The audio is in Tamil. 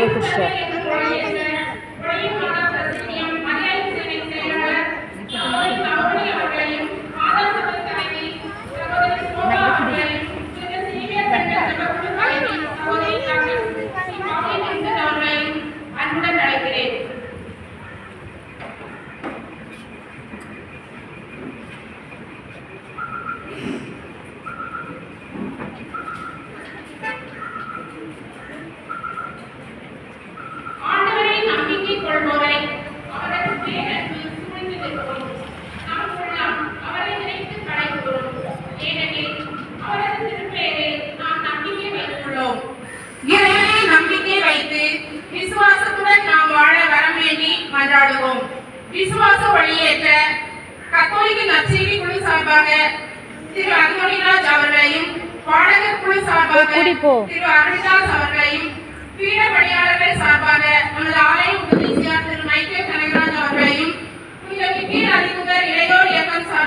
একুশশো விசுவாச வழியேற்ற கத்தோலிக்க நற்செய்தி குழு சார்பாக திரு அந்தோனிராஜ் அவர்களையும் பாடகர் குழு சார்பாக. திரு அருள்தாஸ் அவர்களையும் பீட பணியாளர்கள்